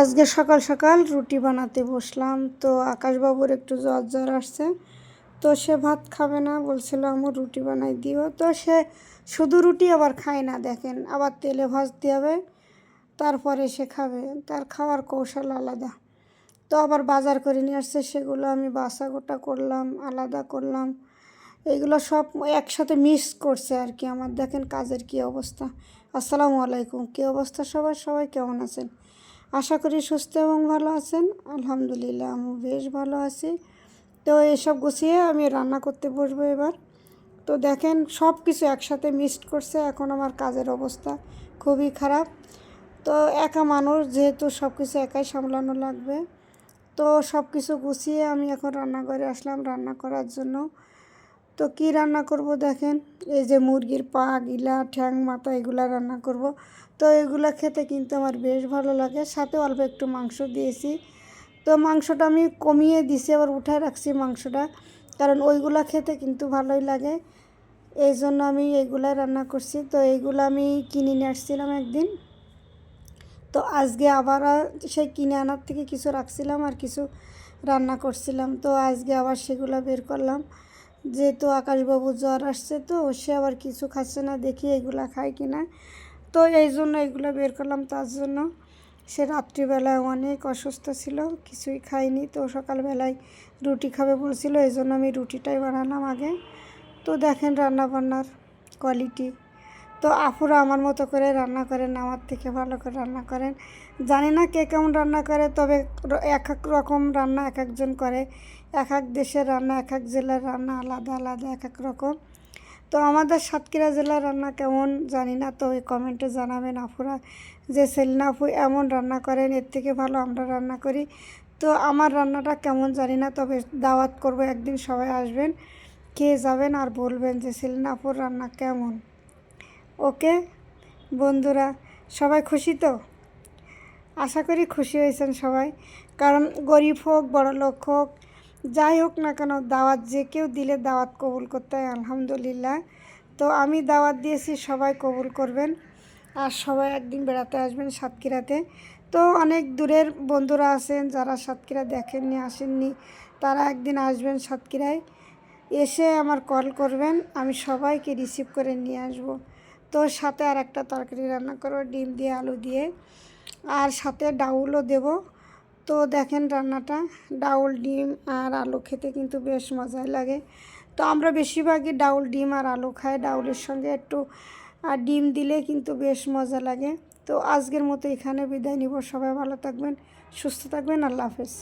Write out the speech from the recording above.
আজকে সকাল সকাল রুটি বানাতে বসলাম। তো আকাশবাবুর একটু জ্বর জ্বর আসছে। তো সে ভাত খাবে না, বলছিল আমার রুটি বানাই দিও। তো সে শুধু রুটি আবার খায় না, দেখেন। আবার তেলে ভাজতে হবে, তারপরে সে খাবে। তার খাওয়ার কৌশল আলাদা। তো আবার বাজার করে নিয়ে আসছে, সেগুলো আমি বাসা গোটা করলাম, আলাদা করলাম। এগুলো সব একসাথে মিস করছে আর কি। আমার দেখেন কাজের কি অবস্থা। আসসালামু আলাইকুম। কী অবস্থা সবাই সবাই কেমন আছেন? আশা করি সুস্থ এবং ভালো আছেন। আলহামদুলিল্লাহ আমি বেশ ভালো আছি। তো এসব গুছিয়ে আমি রান্না করতে বসবো এবার। তো দেখেন সব কিছু একসাথে মিক্সড করছে। এখন আমার কাজের অবস্থা খুবই খারাপ। তো একা মানুষ, যেহেতু সব কিছু একাই সামলানো লাগবে। তো সব কিছু গুছিয়ে আমি এখন রান্নাঘরে আসলাম। রান্না করার জন্য তো কি রান্না করব দেখেন? এই যে মুরগির পা, গিলা, ঠ্যাং, মাথা, এগুলা রান্না করব। তো এগুলো খেতে কিন্তু আমার বেশ ভালো লাগে। সাথে অল্প একটু মাংস দিয়েছি। তো মাংসটা আমি কমিয়ে দিছি, আবার উঠায় রাখছি মাংসটা। কারণ ওইগুলা খেতে কিন্তু ভালোই লাগে। এই জন্য আমি এইগুলাই রান্না করছি। তো এইগুলো আমি কিনে নিয়ে আসছিলাম একদিন। তো আজকে আবার সেই কিনে আনার থেকে কিছু রাখছিলাম আর কিছু রান্না করছিলাম। তো আজকে আবার সেগুলো বের করলাম। যেহেতু আকাশবাবু জ্বর আসছে তো, সে আবার কিছু খাচ্ছে না, দেখি এগুলা খায় কি না তো এই জন্য এগুলো বের করলাম, তার জন্য সে রাত্রিবেলায় অনেক অসুস্থ ছিল, কিছুই খায়নি। তো সকালবেলায় রুটি খাবে বলছিল, এই জন্য আমি রুটিটাই বানালাম আগে। তো দেখেন রান্নাবান্নার কোয়ালিটি তো আপুরা আমার মতো করে রান্না করেন, আমার থেকে ভালো করে রান্না করেন। জানি না কে কেমন রান্না করে, তবে এক এক রকম রান্না এক একজন করে। এক এক দেশের রান্না, এক এক জেলার রান্না আলাদা আলাদা, এক এক রকম। তো আমাদের সাতক্ষীরা জেলার রান্না কেমন জানি না, তো ওই কমেন্টে জানাবেন আপুরা যে, সেলিনা আপু এমন রান্না করেন, এর থেকে ভালো আমরা রান্না করি। তো আমার রান্নাটা কেমন জানি না, তবে দাওয়াত করব, একদিন সবাই আসবেন খেয়ে যাবেন আর বলবেন যে, সেলিনা আপুর রান্না কেমন? ওকে? বন্ধুরা, সবাই খুশি তো? আশা করি খুশি হয়েছেন সবাই। কারণ গরিব হোক, বড় লোক হোক, যাই হোক না কেন, দাওয়াত যে কেউ দিলে দাওয়াত কবুল করতে হয়, আলহামদুলিল্লাহ। তো আমি দাওয়াত দিয়েছি, সবাই কবুল করবেন। আর সবাই একদিন বেড়াতে আসবেন সাতক্ষীরাতে। তো অনেক দূরের বন্ধুরা আছেন, যারা সাতক্ষীরা দেখেননি, আসেননি, তারা একদিন আসবেন সাতক্ষীরায়। এসে আমার কল করবেন, আমি সবাইকে রিসিভ করে নিয়ে আসব। তো সাথে আর একটা তরকারি রান্না করব, ডিম দিয়ে, আলু দিয়ে। আর সাথে ডাউলও দেব। তো দেখেন রান্নাটা, ডাউল, ডিম আর আলু খেতে কিন্তু বেশ মজাই লাগে। তো আমরা বেশিরভাগই ডাউল, ডিম আর আলু খাই। ডাউলের সঙ্গে একটু আর ডিম দিলে কিন্তু বেশ মজা লাগে। তো আজকের মতো এখানে বিদায় নিব। সবাই ভালো থাকবেন, সুস্থ থাকবেন। আল্লাহ হাফেজ।